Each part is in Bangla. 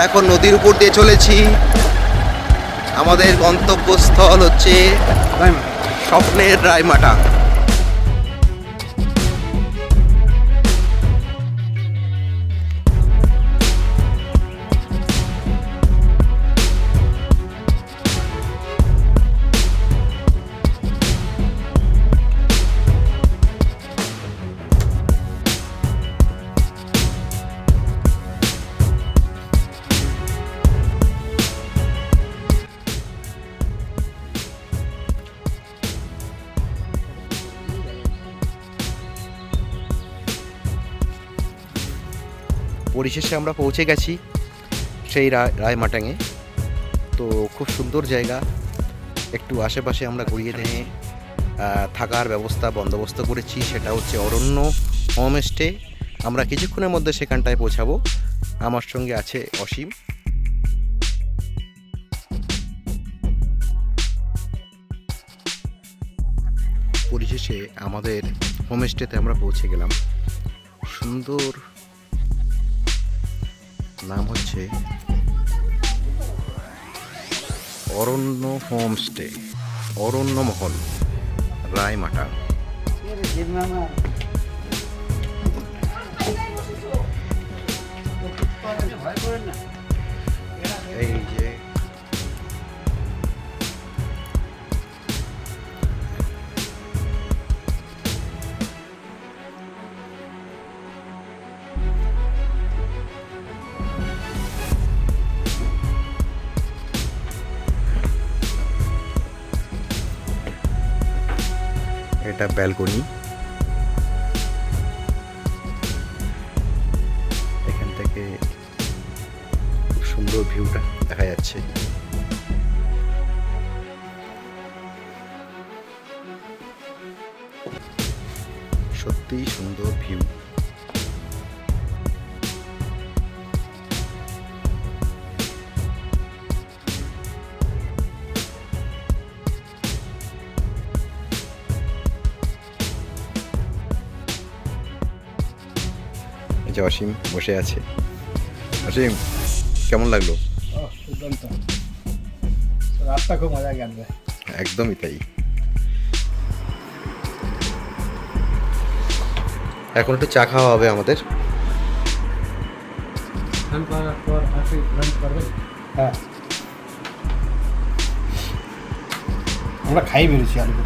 আমরা এখন নদীর উপর দিয়ে চলেছি। আমাদের গন্তব্যস্থল হচ্ছে স্বপ্নের রায়মাটা। পরিশেষে আমরা পৌঁছে গেছি সেই রায় রায়মাটাঙে। তো খুব সুন্দর জায়গা। একটু আশেপাশে আমরা ঘুরিয়ে নিয়ে থাকার ব্যবস্থা, বন্দোবস্ত করেছি, সেটা হচ্ছে অরণ্য হোমস্টে। আমরা কিছুক্ষণের মধ্যে সেখানটায় পৌঁছাবো। আমার সঙ্গে আছে অসীম। পরিশেষে আমাদের হোমস্টেতে আমরা পৌঁছে গেলাম। সুন্দর নাম হচ্ছে অরণ্য হোমস্টে অরণ্য মহল রায়মাটা। এই যে ব্যালকনি এখান থেকে খুব সুন্দর ভিউটা দেখা যাচ্ছে। এই যে অসীম বসে আছে। অসীম কেমন লাগল? রাতটা খুব মজা গেছে একদমই তাই। এখন একটু চা খাওয়া হবে আমাদের। হ্যাঁ। আমরা খাই বেরোছি থেকে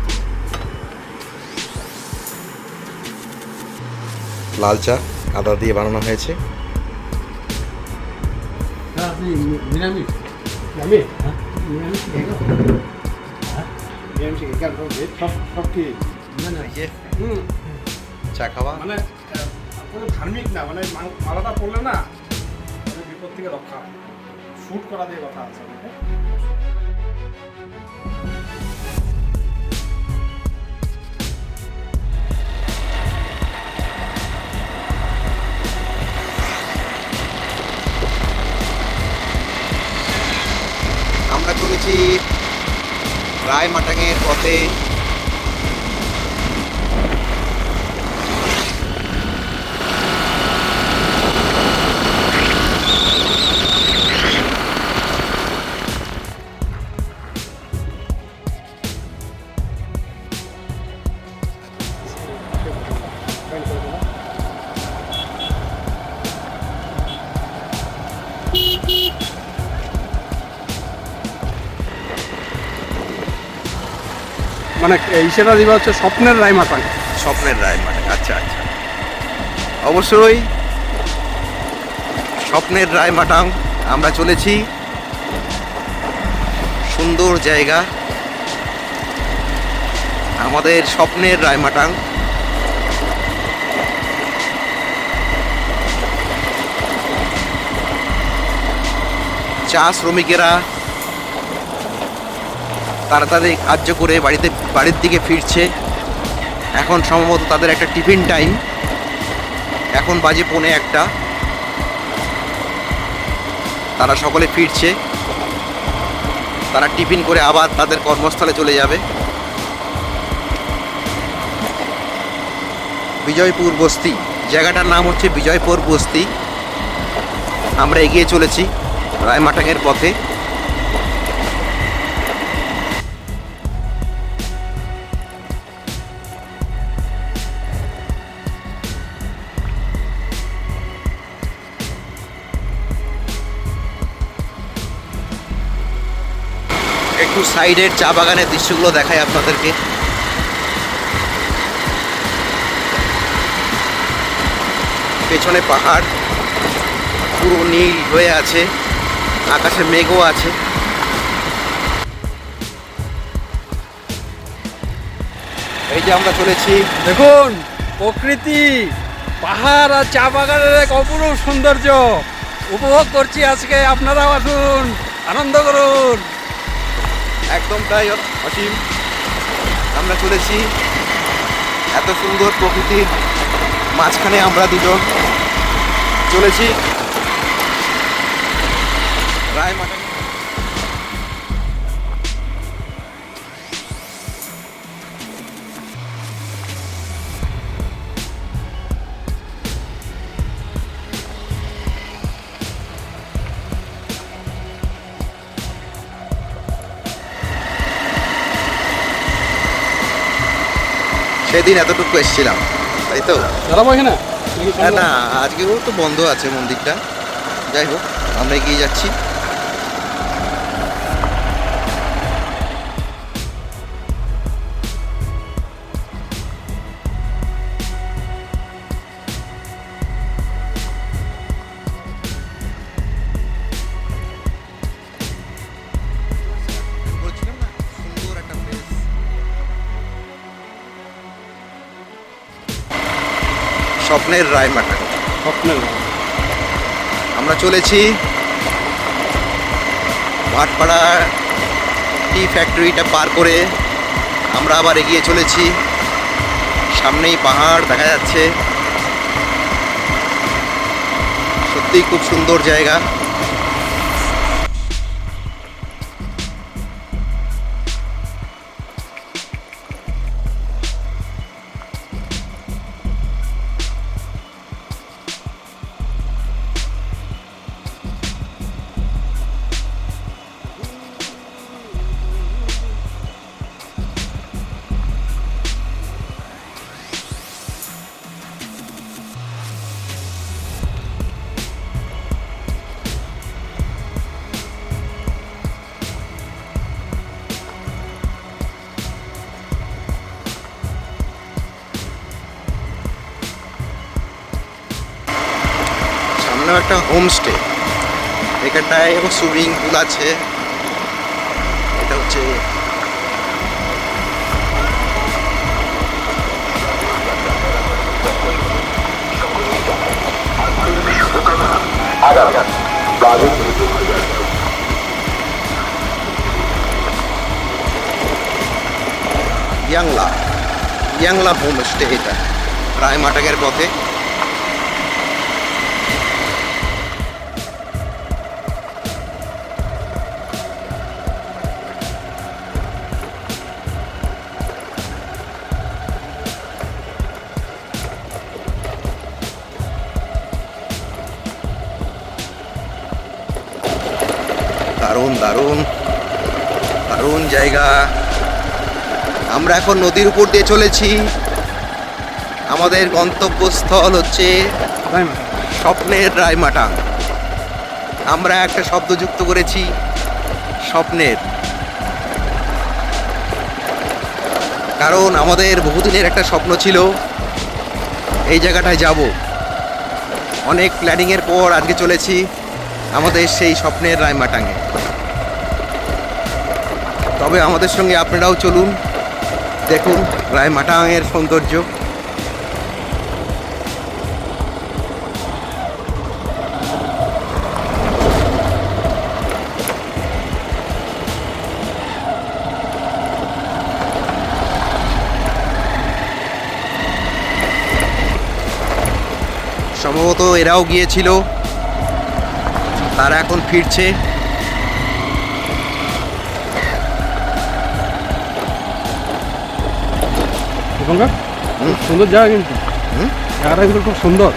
লাল চা। আদা দিয়ে বানানো হয়েছে। হ্যাঁ। হ্যাঁ। হ্যাঁ চা খাওয়া। মানে আহ, ধার্মিক না মানে মালাটা পড়লে না মানে বিপদ থেকে রক্ষা। শুট করা দিয়ে কথা আছে অনেকে। আমরা রায় মাটাঙের পথে মানে ইসেটা দিবা হচ্ছে স্বপ্নের রায় মাতান স্বপ্নের রায় মাটাং আচ্ছা আচ্ছা। অবশ্যই স্বপ্নের রায় মাটাং আমরা চলেছি। সুন্দর জায়গা। আমাদের স্বপ্নের রায়মাটাং চা শ্রমিকেরা তাড়াতাড়ি কার্য করে বাড়িতে, বাড়ির দিকে ফিরছে। এখন সম্ভবত তাদের একটা টিফিন টাইম। এখন বাজে পৌনে একটা। তারা সকলে ফিরছে। তারা টিফিন করে আবার তাদের কর্মস্থলে চলে যাবে। বিজয়পুর বস্তি। জায়গাটার নাম হচ্ছে বিজয়পুর বস্তি। আমরা এগিয়ে চলেছি রায়মাটাঙের পথে। সাইডের চা বাগানের দৃশ্যগুলো দেখাই আপনাদেরকে। পেছনে পাহাড়, পুরো নীল হয়ে আছে, আকাশে মেঘও আছে। এই যে আমরা চলেছি। দেখুন, প্রকৃতি, পাহাড় আর চা বাগানের এক অপরূপ সৌন্দর্য। উপভোগ করছি আজকে, আপনারাও আসুন, আনন্দ করুন। একদম তাই অসীম। আমরা চলেছি এত সুন্দর প্রকৃতির মাঝখানে আমরা দুজন। চলেছি। রায়মাটা সেদিন এতটুকু এসেছিলাম তাই তো? দাঁড়াবো এখানে? নাকি না আজকেও তো বন্ধ আছে মন্দিরটা। যাই হোক আমরা এগিয়ে যাচ্ছি। স্বপ্নের রায় রায়মাটা স্বপ্নের আমরা চলেছি ভাটপাড়া টি ফ্যাক্টরিটা পার করে। আমরা আবার এগিয়ে চলেছি। সামনেই পাহাড় দেখা যাচ্ছে। সত্যিই খুব সুন্দর জায়গা। সামনেও একটা হোমস্টে এখানটায় এবং সুইমিং পুল আছে। এটা হচ্ছে ইয়াংলা। ইয়াংলা হোমস্টে এটা। রায়মাটাগের পথে। দারুণ দারুণ। দারুণ জায়গা। আমরা এখন নদীর উপর দিয়ে চলেছি। আমাদের গন্তব্যস্থল হচ্ছে স্বপ্নের রায়মাটা। আমরা একটা শব্দ যুক্ত করেছি, স্বপ্নের। কারণ আমাদের বহুদিনের একটা স্বপ্ন ছিল, এই জায়গাটায় যাব। অনেক প্ল্যানিংয়ের পর আজকে চলেছি। আমাদের সেই স্বপ্নের রায়মাটাঙ্গে তবে আমাদের সঙ্গে আপনারাও চলুন, দেখুন রায়মাটাঙের সৌন্দর্য। সম্ভবত এরাও গিয়েছিল। তারা এখন ফিরছে। সুন্দর জায়গা কিন্তু? জায়গাটা কিন্তু খুব সুন্দর।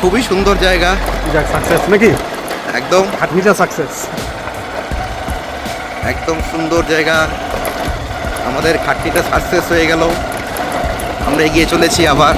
খুবই সুন্দর জায়গা। যাক সাকসেস নাকি? একদম। খাটনিটা সাকসেস একদম সুন্দর জায়গা। আমাদের খাটনিটা সাকসেস হয়ে গেল। আমরা এগিয়ে চলেছি আবার।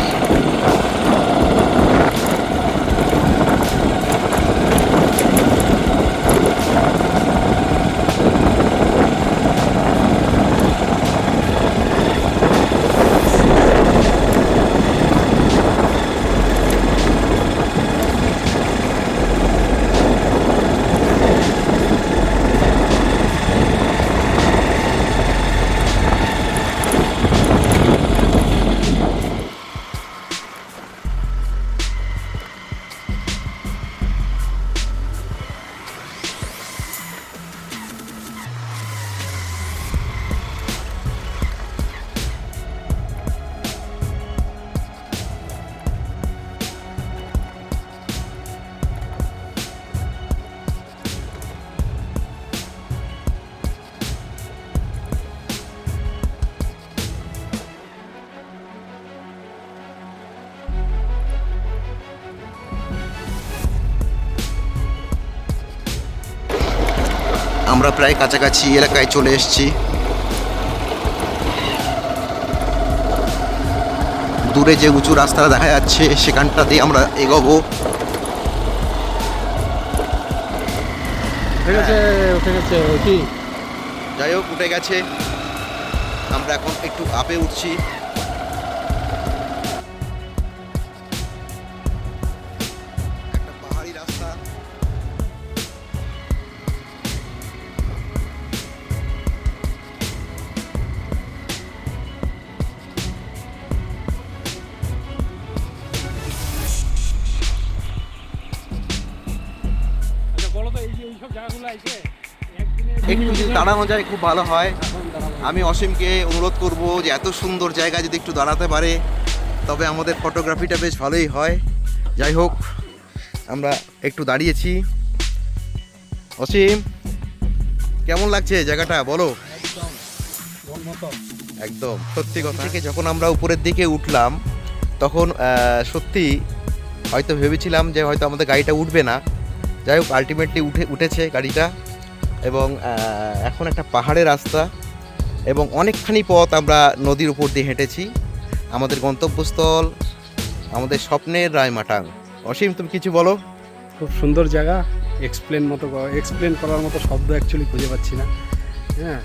প্রায় কাছাকাছি এলাকায় চলে এসেছি। দূরে যে উঁচু রাস্তা দেখা যাচ্ছে সেখানটা দিয়ে আমরা এগোবো। কি? যাই হোক উঠে গেছে। আমরা এখন একটু আপে উঠছি। দাঁড়ানো যায় খুব ভালো হয়। আমি অসীমকে অনুরোধ করব যে এত সুন্দর জায়গা যদি একটু দাঁড়াতে পারে, তবে আমাদের ফটোগ্রাফিটা বেশ ভালোই হয়। যাই হোক, আমরা একটু দাঁড়িয়েছি। অসীম, কেমন লাগছে জায়গাটা বলো? একদম, সত্যি কথা। থেকে যখন আমরা উপরের দিকে উঠলাম, তখন সত্যি হয়তো ভেবেছিলাম যে হয়তো আমাদের গাড়িটা উঠবে না। যাই হোক আলটিমেটলি উঠে, উঠেছে গাড়িটা। এবং এখন একটা পাহাড়ের রাস্তা এবং অনেকখানি পথ আমরা নদীর উপর দিয়ে হেঁটেছি। আমাদের গন্তব্যস্থল, আমাদের স্বপ্নের রায়মাটাং। অসীম, তুমি কিছু বলো? খুব সুন্দর জায়গা। এক্সপ্লেন মতো এক্সপ্লেন করার মতো শব্দ অ্যাকচুয়ালি খুঁজে পাচ্ছি না। হ্যাঁ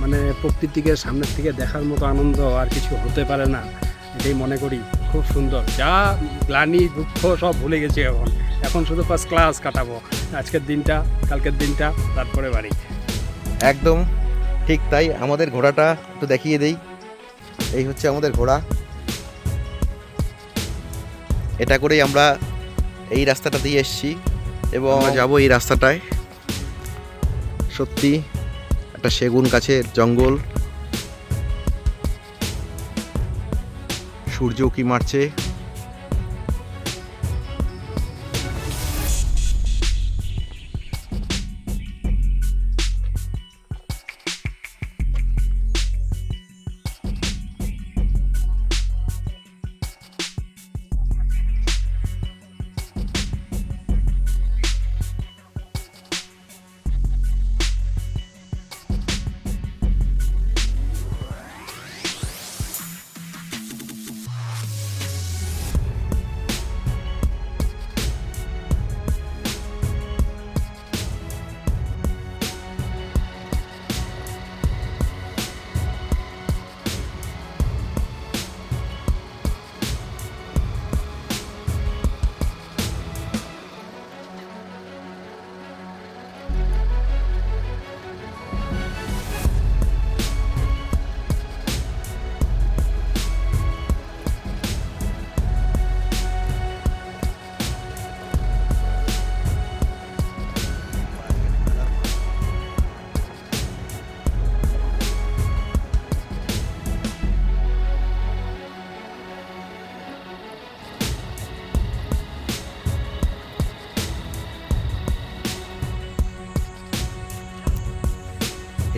মানে প্রকৃতিকে সামনের থেকে দেখার মতো আনন্দ আর কিছু হতে পারে না, এটাই মনে করি। খুব সুন্দর। যা গ্লানি, দুঃখ সব ভুলে গেছি এখন। এখন শুধু ফার্স্ট ক্লাস কাটাবো। আজকের দিনটা কালকের দিনটা তারপরে বাড়ি। একদম ঠিক তাই। আমাদের ঘোড়াটা একটু দেখিয়ে দেই। এই হচ্ছে আমাদের ঘোড়া। এটা করেই আমরা এই রাস্তাটা দিয়ে এসেছি এবং আমরা যাব এই রাস্তাটায়। সত্যি একটা সেগুন গাছের জঙ্গল। সূর্য কি মারছে?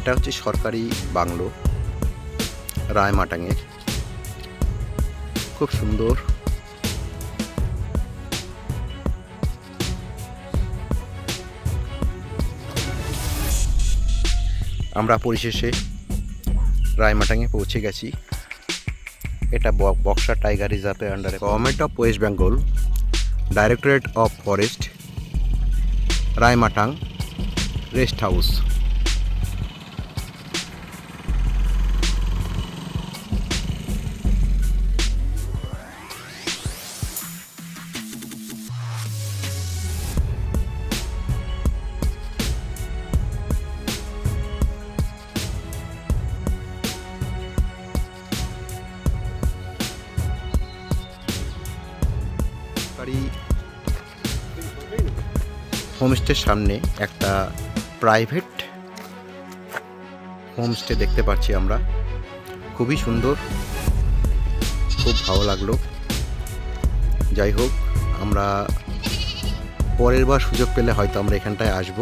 এটা হচ্ছে সরকারি বাংলো, রায়মাটাঙের। খুব সুন্দর। আমরা পরিশেষে রায়মাটাঙে পৌঁছে গেছি। এটা বক্সা টাইগার রিজার্ভের আন্ডারে। Government of West Bengal, directorate of forest, Raimatang rest house. হোমস্টের সামনে একটা প্রাইভেট হোমস্টে দেখতে পাচ্ছি আমরা। খুবই সুন্দর, খুব ভালো লাগল। যাই হোক, আমরা পরের বার সুযোগ পেলে হয়তো আমরা এখানটায় আসব।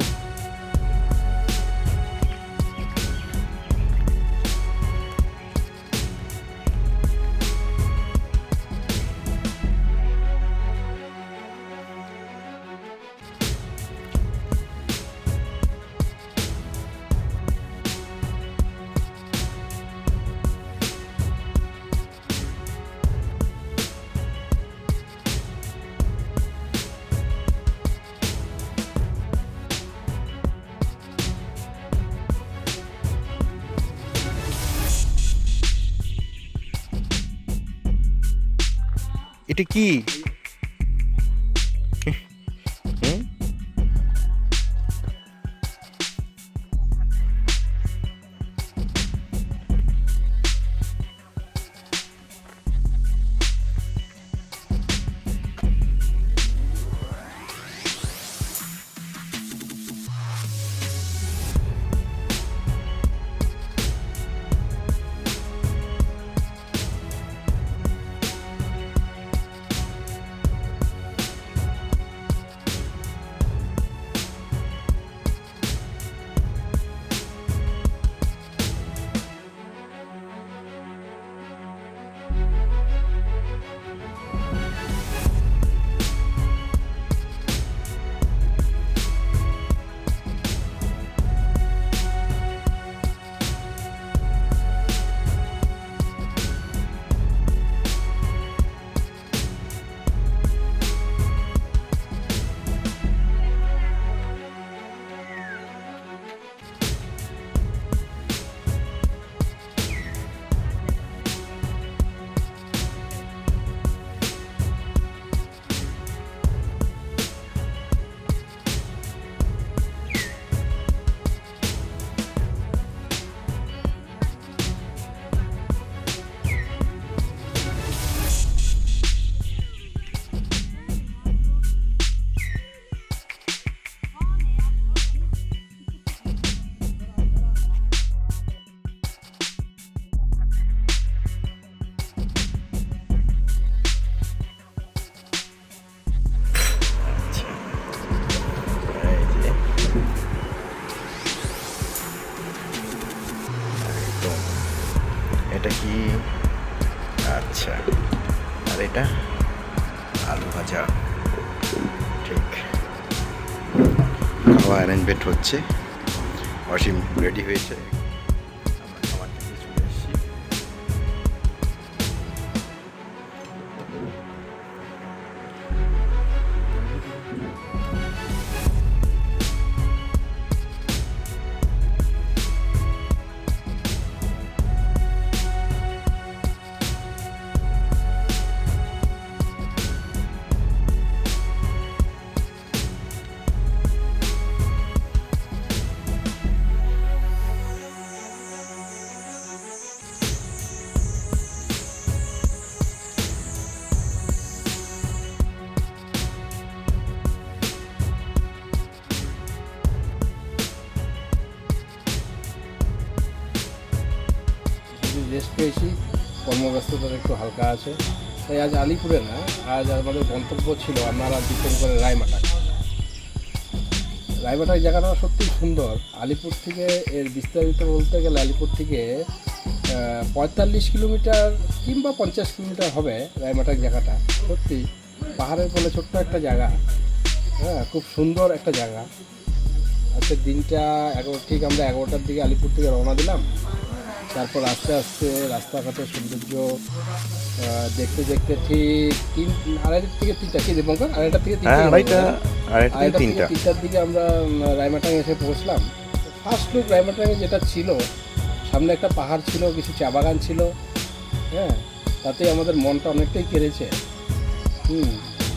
এটা কি? অ্যারেঞ্জমেন্ট হচ্ছে। অসীম রেডি হয়েছে। আজ আলিপুরে না, আজ আমাদের গন্তব্য ছিল আপনারা করে রায়মাটা। রায়মাটার জায়গাটা সত্যি সুন্দর। আলিপুর থেকে এর বিস্তারিত বলতে গেলে আলিপুর থেকে পঁয়তাল্লিশ কিলোমিটার কিংবা পঞ্চাশ কিলোমিটার হবে রায়মাটার জায়গাটা। সত্যি, পাহাড়ের কোলে ছোট্ট একটা জায়গা। হ্যাঁ খুব সুন্দর একটা জায়গা। আচ্ছা দিনটা এগারো, ঠিক আমরা এগারোটার দিকে আলিপুর থেকে রওনা দিলাম। তারপর আস্তে আস্তে রাস্তাঘাটের সৌন্দর্য দেখতে দেখতে ঠিক তিন আড়াইটার থেকে তিনটা। কি দীপঙ্কর আড়াইটার থেকে তিনটা হ্যাঁ আড়াইটা আড়াইটা থেকে তিনটা। তিনটার দিকে আমরা রায়মাটাং এসে পৌঁছলাম। ফার্স্ট লুক রায়মাটাঙে যেটা ছিল সামনে একটা পাহাড় ছিল কিছু চা বাগান ছিল। হ্যাঁ তাতে আমাদের মনটা অনেকটাই কেড়েছে। হুম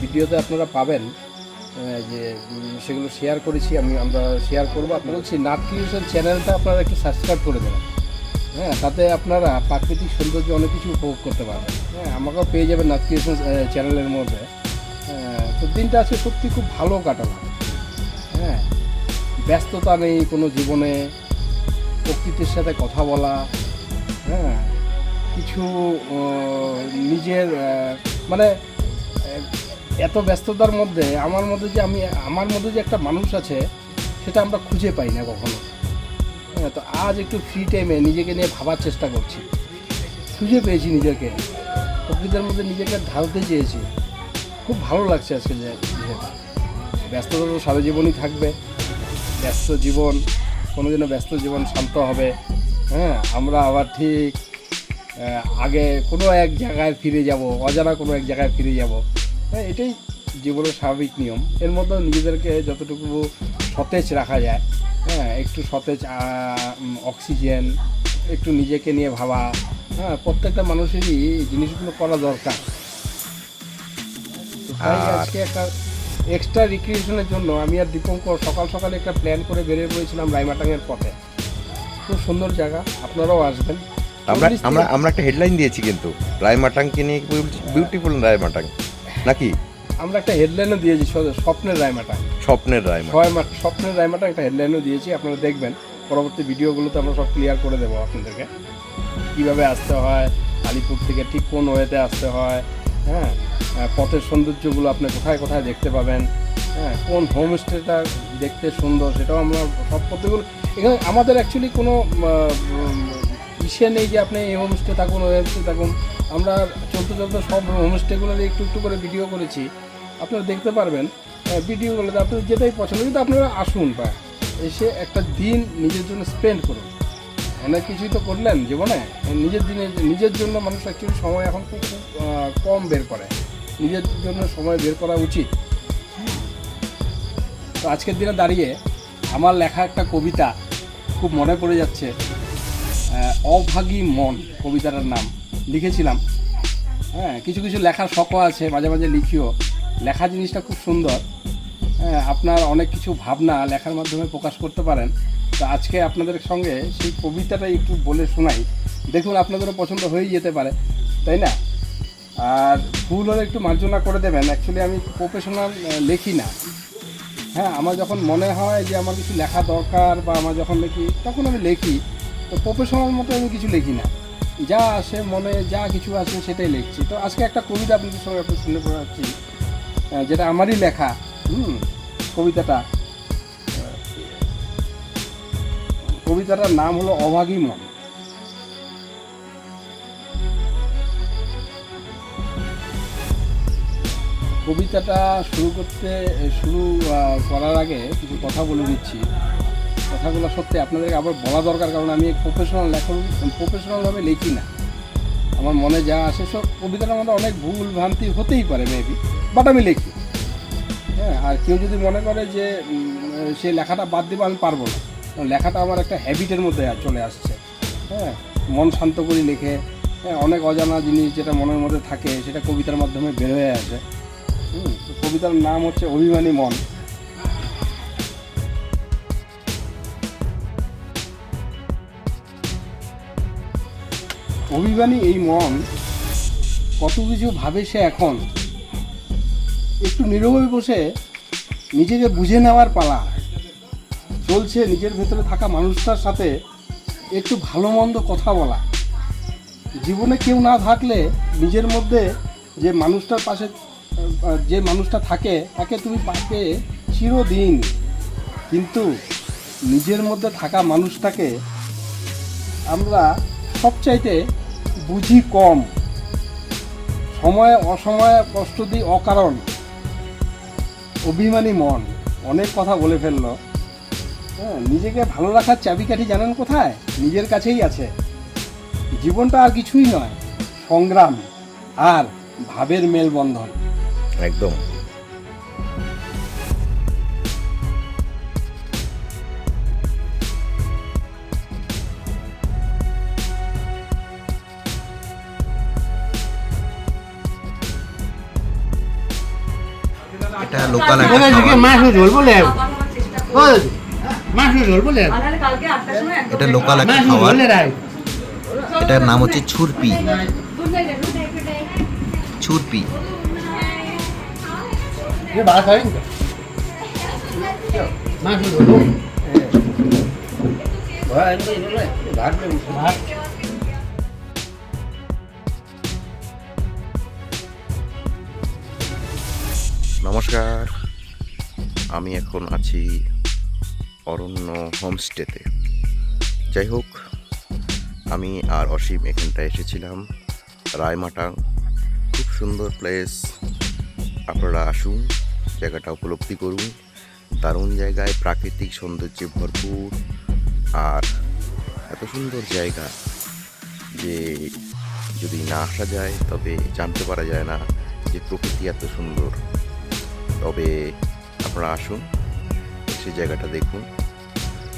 ভিডিওতে আপনারা পাবেন যে সেগুলো শেয়ার করেছি আমি আমরা শেয়ার করব। আপনারা বলছি নাথ ক্রিয়েশন চ্যানেলটা আপনারা একটু সাবস্ক্রাইব করে দেবেন। হ্যাঁ তাতে আপনারা প্রাকৃতিক সৌন্দর্য অনেক কিছু উপভোগ করতে পারবেন। হ্যাঁ আমাকেও পেয়ে যাবেন নাথ ক্রিয়েশন চ্যানেলের মধ্যে। হ্যাঁ, তো দিনটা আজকে সত্যি খুব ভালো কাটালাম। হ্যাঁ ব্যস্ততা নেই কোনো জীবনে প্রকৃতির সাথে কথা বলা। হ্যাঁ কিছু নিজের মানে এত ব্যস্ততার মধ্যে আমার মধ্যে যে আমি আমার মধ্যে যে একটা মানুষ আছে সেটা আমরা খুঁজে পাই না কখনো। হ্যাঁ তো আজ একটু ফ্রি টাইমে নিজেকে নিয়ে ভাবার চেষ্টা করছি। খুঁজে পেয়েছি নিজেকে। প্রকৃতির মধ্যে নিজেকে ঢালতে চেয়েছি। খুব ভালো লাগছে আজকে যে। ব্যস্ততা তো সারা জীবনই থাকবে। ব্যস্ত জীবন, কোনোদিনও ব্যস্ত জীবন শান্ত হবে। হ্যাঁ আমরা আবার ঠিক আগে কোনো এক জায়গায় ফিরে যাব, অজানা কোনো এক জায়গায় ফিরে যাব। হ্যাঁ এটাই জীবনের স্বাভাবিক নিয়ম। এর মধ্যে নিজেদেরকে যতটুকু সতেজ রাখা যায় হ্যাঁ একটু সতেজ অক্সিজেন একটু নিজেকে নিয়ে ভাবা হ্যাঁ প্রত্যেকটা মানুষেরই এই জিনিসগুলো করা দরকার। তাই আজকে একটা এক্সট্রা রিক্রিয়েশনের জন্য আমি আর দীপঙ্কর সকাল সকালে একটা প্ল্যান করে বেরিয়ে পড়েছিলাম রাইমাটাংয়ের পথে। খুব সুন্দর জায়গা আপনারাও আসবেন। আমরা আমরা আমরা একটা হেডলাইন দিয়েছি কিন্তু রায়মাটাংকে নিয়ে বিউটিফুল রায়মাটাং? নাকি? আমরা একটা হেডলাইনও দিয়েছি স্বপ্নের রায়মাটাং। স্বপ্নের ছয় মাস স্বপ্নের রায়মাটা একটা হেডলাইনও দিয়েছি আপনারা দেখবেন। পরবর্তী ভিডিওগুলোতে আমরা সব ক্লিয়ার করে দেবো আপনাদেরকে। কীভাবে আসতে হয় আলিপুর থেকে ঠিক কোন ওয়েতে আসতে হয় হ্যাঁ? পথের সৌন্দর্যগুলো আপনি কোথায় কোথায় দেখতে পাবেন হ্যাঁ? কোন হোমস্টেটা দেখতে সুন্দর সেটাও আমরা সব পথগুলো এখানে আমাদের অ্যাকচুয়ালি কোনো ইসে নেই যে আপনি এই হোমস্টে থাকুন ওই হোমস্টে থাকুন। আমরা চলতে চলতে সব হোমস্টেগুলোর একটু একটু করে ভিডিও করেছি। আপনারা দেখতে পারবেন ভিডিওগুলোতে আপনাদের যেটাই পছন্দ কিন্তু আপনারা আসুন বা এসে একটা দিন নিজের জন্য স্পেন্ড করুন। অনেক কিছুই তো করলেন জীবনে, নিজের দিনে নিজের জন্য মানুষ অ্যাকচুয়ালি সময় এখন খুব কম বের করে। নিজের জন্য সময় বের করা উচিত। তো আজকের দিনে দাঁড়িয়ে আমার লেখা একটা কবিতা খুব মনে পড়ে যাচ্ছে অভাগী মন, কবিতাটার নাম। লিখেছিলাম। হ্যাঁ কিছু কিছু লেখার শখও আছে, মাঝে মাঝে লিখিও। লেখা জিনিসটা খুব সুন্দর। হ্যাঁ আপনার অনেক কিছু ভাবনা লেখার মাধ্যমে প্রকাশ করতে পারেন। তো আজকে আপনাদের সঙ্গে সেই কবিতাটাই একটু বলে শোনাই। দেখুন, আপনাদেরও পছন্দ হয়েই যেতে পারে, তাই না? আর ভুল হলে একটু মার্জনা করে দেবেন। অ্যাকচুয়ালি আমি প্রফেশনাল লেখি না। হ্যাঁ আমার যখন মনে হয় যে আমার কিছু লেখা দরকার বা আমার যখন লেখি তখন আমি লিখি। তো প্রফেশনাল মতো আমি কিছু লিখি না। যা আসে মনে, যা কিছু আসে সেটাই লিখছি। তো আজকে একটা কবিতা আপনাদের সঙ্গে আপনি শুনে পড়াচ্ছি যেটা আমারই লেখা, হুম, কবিতাটা। কবিতাটার নাম হলো অভাগী মন। কবিতাটা শুরু করতে, শুরু করার আগে কিছু কথা বলে দিচ্ছি। কথাগুলো সত্যি আপনাদেরকে আবার বলা দরকার কারণ আমি প্রফেশনাল লেখন প্রফেশনালভাবে লিখি না। আমার মনে যা আসে সব কবিতাটার মধ্যে অনেক ভুল ভ্রান্তি হতেই পারে মেবি বাট আমি লিখি। হ্যাঁ আর কেউ যদি মনে করে যে উম, সে লেখাটা বাদ দেবো আমি পারব না। লেখাটা আমার একটা হ্যাবিটের মধ্যে চলে আসছে। হ্যাঁ মন শান্ত করে লিখে। হ্যাঁ অনেক অজানা জিনিস যেটা মনের মধ্যে থাকে সেটা কবিতার মাধ্যমে বের হয়ে আসে। কবিতার নাম হচ্ছে অভিমানী মন। অভিমানী এই মন কত কিছু ভাবে সে এখন। একটু নীরবে বসে নিজেকে বুঝে নেওয়ার পালা। চলছে নিজের ভেতরে থাকা মানুষটার সাথে একটু ভালো মন্দ কথা বলা। জীবনে কেউ না থাকলে নিজের মধ্যে যে মানুষটার পাশে, যে মানুষটা থাকে, তাকে তুমি পাবে চিরদিন। কিন্তু নিজের মধ্যে থাকা মানুষটাকে আমরা সবচাইতে বুঝি কম। সময়ে অসময়ে কষ্ট দিই অকারণ। অভিমানী মন, অনেক কথা বলে ফেলল। হ্যাঁ নিজেকে ভালো রাখার চাবিকাঠি জানেন কোথায়? নিজের কাছেই আছে। জীবনটা আর কিছুই নয়, সংগ্রাম আর ভাবের মেলবন্ধন। একদম। লোকাল একটা খাবার। মাংস ঝোল বলে। মাংস ঝোল বলে। এটা লোকাল একটা খাবার। এটার নাম হচ্ছে ছুরপি। ছুরপি। ভাত নমস্কার। আমি এখন আছি অরণ্য হোমস্টেতে। যাই হোক, আমি আর অসীম এখানটায় এসেছিলাম, রায়মাটাং। খুব সুন্দর প্লেস আপনারা আসুন, জায়গাটা উপলব্ধি করুন। দারুণ জায়গায় প্রাকৃতিক সৌন্দর্যে ভরপুর। আর এত সুন্দর জায়গা যে যদি না আসা যায়, তবে জানতে পারা যায় না যে প্রকৃতি এত সুন্দর। তবে আপনারা আসুন, সেই জায়গাটা দেখুন।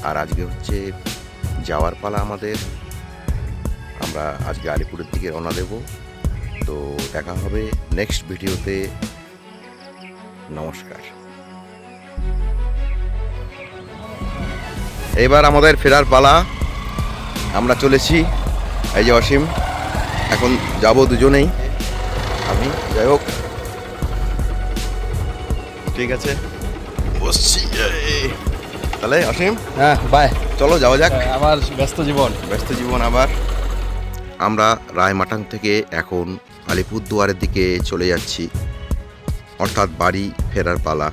আর আজকে হচ্ছে যাওয়ার পালা আমাদের। আমরা আজকে আলিপুরের দিকে রওনা দেব। তো দেখা হবে নেক্সট ভিডিওতে। নমস্কার। এবার আমাদের ফেরার পালা। আমরা চলেছি। এই যে অসীম, এখন যাব দুজনেই। আমি, যাই হোক। ঠিক আছে। বসছি। তাহলে অসীম হ্যাঁ বাই চলো যাওয়া যাক। আবার ব্যস্ত জীবন। ব্যস্ত জীবন আবার। আমরা রায়মাটাং থেকে এখন আলিপুরদুয়ারের দিকে চলে যাচ্ছি। অর্থাৎ বাড়ি ফেরার পালা।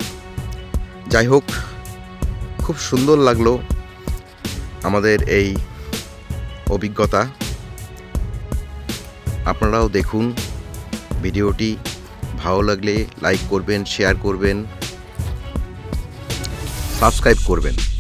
যাই হোক খুব সুন্দর লাগল আমাদের এই অভিজ্ঞতা। আপনারাও দেখুন ভিডিওটি ভালো লাগলে লাইক করবেন শেয়ার করবেন। সাবস্ক্রাইব করবেন।